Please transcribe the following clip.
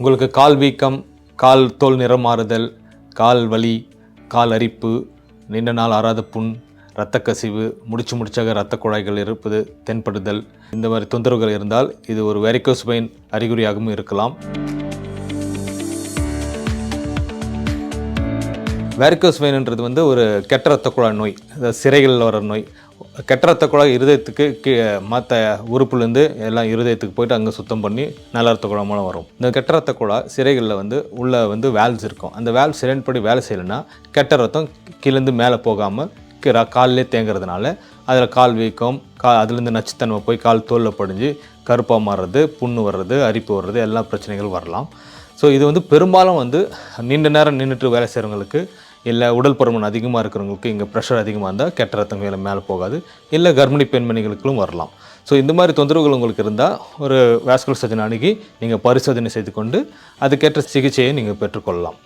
உங்களுக்கு கால் வீக்கம் கால் தோல் நிறம் மாறுதல் கால் வலி கால் அரிப்பு நீண்ட நாள் ஆறாத புண் இரத்த கசிவு முடிச்சு முடிச்சாக இரத்த குழாய்கள் இருப்பது தென்படுதல் இந்த மாதிரி தொந்தரவுகள் இருந்தால் இது ஒரு வெரிகோஸ் வெயின் அறிகுறியாகவும் இருக்கலாம். வேரிகோஸ் வெயின்ன்றது வந்து ஒரு கெட்ட ரத்த குழாய் நோய் சிறைகளில் வர நோய். கெட்ட ரத்த குழாய் இருதயத்துக்கு கீழே மற்ற உறுப்புலேருந்து எல்லாம் இருதயத்துக்கு போயிட்டு அங்கே சுத்தம் பண்ணி நல்ல ரத்த குழாய் மூலம் வரும். இந்த கெட்ட ரத்த குழாய் சிறைகளில் வந்து உள்ளே வந்து வேல்ஸ் இருக்கும். அந்த வேல்வ் சிறைப்படி வேலை செய்யலைன்னா கெட்ட ரத்தம் கீழேருந்து மேலே போகாமல் காலிலே தேங்குறதுனால அதில் கால் வீக்கம் கா அதுலேருந்து நச்சுத்தன்மை போய் கால் தோலில் படிஞ்சு கருப்பாக மாறுறது புண்ணு வர்றது அரிப்பு வர்றது எல்லா பிரச்சனைகள் வரலாம். ஸோ இது வந்து பெரும்பாலும் வந்து நீண்ட நேரம் நின்றுட்டு வேலை செய்கிறவங்களுக்கு இல்லை உடல் பருமன் அதிகமாக இருக்கிறவங்களுக்கு இங்கே ப்ரெஷர் அதிகமாக இருந்தால் கெட்ட ரத்தம் மேலே மேலே போகாது. இல்லை கர்ப்பிணி பெண்மணிகளுக்கும் வரலாம். ஸோ இந்த மாதிரி தொந்தரவுகள் உங்களுக்கு இருந்தால் ஒரு வேஸ்குலர் சர்ஜன் அணுகி நீங்கள் பரிசோதனை செய்து கொண்டு அதுக்கேற்ற சிகிச்சையை நீங்கள் பெற்றுக்கொள்ளலாம்.